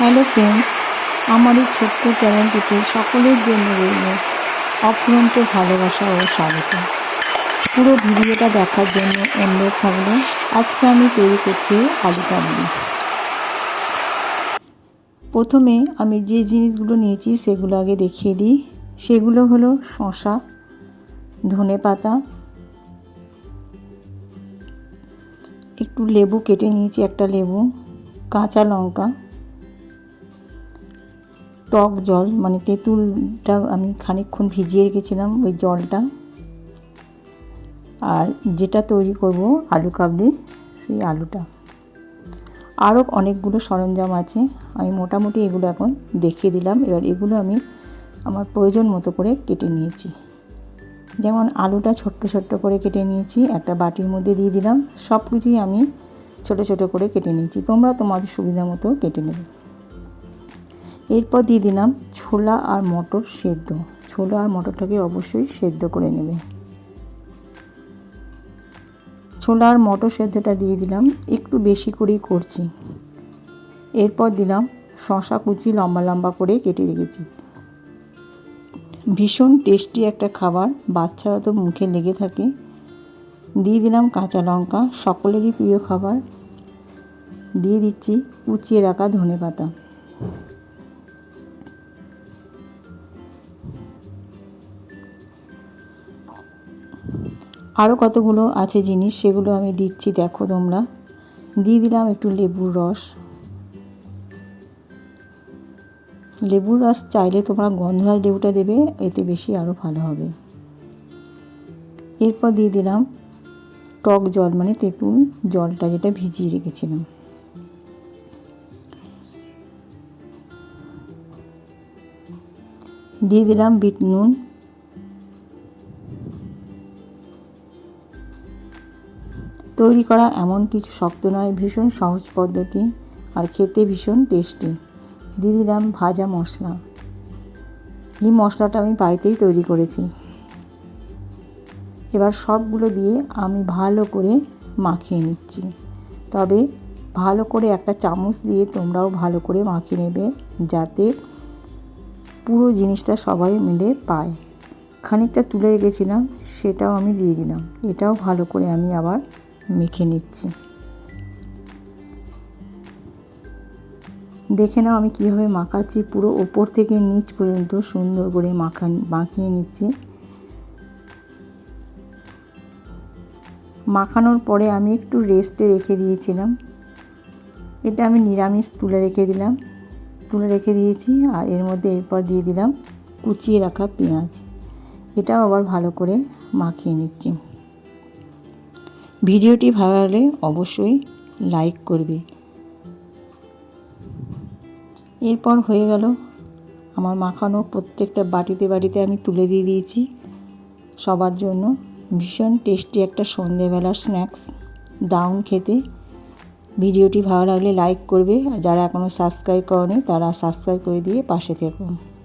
Hello friends আমার এই ছোট্ট চ্যানেলটিতে সকলের জন্য রইল অফুরন্ত ভালোবাসা ও স্বাগত। পুরো ভিডিওটা দেখার জন্য অনুরোধ থাকল, আজকে আমি তৈরি করছি আলু কাবলি প্রথমে আমি যে জিনিসগুলো নিয়েছি সেগুলো আগে দেখিয়ে দিই। সেগুলো হলো শশা ধনে পাতা, একটু লেবু কেটে নিয়েছি, একটা লেবু, কাঁচা লঙ্কা টক জল মানে তেঁতুলটা আমি খানিকক্ষণ ভিজিয়ে রেখেছিলাম ওই জলটা। আর যেটা তৈরি করব, আলু কাবলি, সেই আলুটা। আরও অনেকগুলো সরঞ্জাম আছে, আমি মোটামুটি এগুলো এখন দেখিয়ে দিলাম। এবার এগুলো আমি আমার প্রয়োজন মতো করে কেটে নিয়েছি। যেমন আলুটা ছোট্ট ছোট্ট করে কেটে নিয়েছি, একটা বাটির মধ্যে দিয়ে দিলাম। সব কিছুই আমি ছোট ছোট করে কেটে নিয়েছি। তোমরা তোমাদের সুবিধা মতো কেটে নেবে। এরপর দিয়ে দিলাম ছোলা আর মটর সেদ্ধ। ছোলা আর মটরটাকে অবশ্যই সেদ্ধ করে নেবে। ছোলা আর মটর সেদ্ধটা দিয়ে দিলাম, একটু বেশি করেই করছি। এরপর দিলাম শশা কুচি, লম্বা লম্বা করে কেটে রেখেছি। ভীষণ টেস্টি একটা খাবার, বাচ্চারা তো মুখে লেগে থাকে। দিয়ে দিলাম কাঁচা লঙ্কা, সকলেরই প্রিয় খাবার। দিয়ে দিচ্ছি কুচিয়ে রাখা ধনে পাতা আরও কতগুলো আছে জিনিস সেগুলো আমি দিচ্ছি, দেখো তোমরা। দিয়ে দিলাম একটু লেবুর রস। লেবুর রস চাইলে তোমরা গন্ধরাজ লেবুটা দেবে, এতে বেশি আরও ভালো হবে। এরপর দিয়ে দিলাম টক জল মানে তেঁতুল জলটা যেটা ভিজিয়ে রেখেছিলাম। দিয়ে দিলাম বিট নুন। তৈরি করা এমন কিছু শক্ত নয়, ভীষণ সহজ পদ্ধতি আর খেতে ভীষণ টেস্টি দিয়ে দিলাম ভাজা মশলা। এই মশলাটা আমি বাড়িতেই তৈরি করেছি। এবার সবগুলো দিয়ে আমি ভালো করে মাখিয়ে নিচ্ছি। তবে ভালো করে একটা চামচ দিয়ে তোমরাও ভালো করে মাখিয়ে নেবে যাতে পুরো জিনিসটা সবাই মিলে পায়। খানিকটা তুলে রেখেছিলাম, সেটাও আমি দিয়ে দিলাম। এটাও ভালো করে আমি আবার মেখে নিচ্ছি। দেখে নাও আমি কীভাবে মাখাচ্ছি। পুরো ওপর থেকে নিচ পর্যন্ত সুন্দর করে মাখা, মাখিয়ে নিচ্ছি। মাখানোর পরে আমি একটু রেস্টে রেখে দিয়েছিলাম। এটা আমি নিরামিষ তুলে রেখে দিলাম। তুলে রেখে দিয়েছি আর এর মধ্যে এরপর দিয়ে দিলাম কুচিয়ে রাখা পেঁয়াজ। এটাও আবার ভালো করে মাখিয়ে নিচ্ছি। ভিডিওটি ভালো লাগলে অবশ্যই লাইক করবে। এরপর হয়ে গেল আমার মাখানো প্রত্যেকটা বাটিতে বাটিতে আমি তুলে দিয়ে দিয়েছি। সবার জন্য ভীষণ টেস্টি একটা সন্ধেবেলার স্ন্যাক্স। দাউন খেতে। ভিডিওটি ভালো লাগলে লাইক করবে। আর যারা এখনও সাবস্ক্রাইব করেনি, তারা সাবস্ক্রাইব করে দিয়ে পাশে থেকো।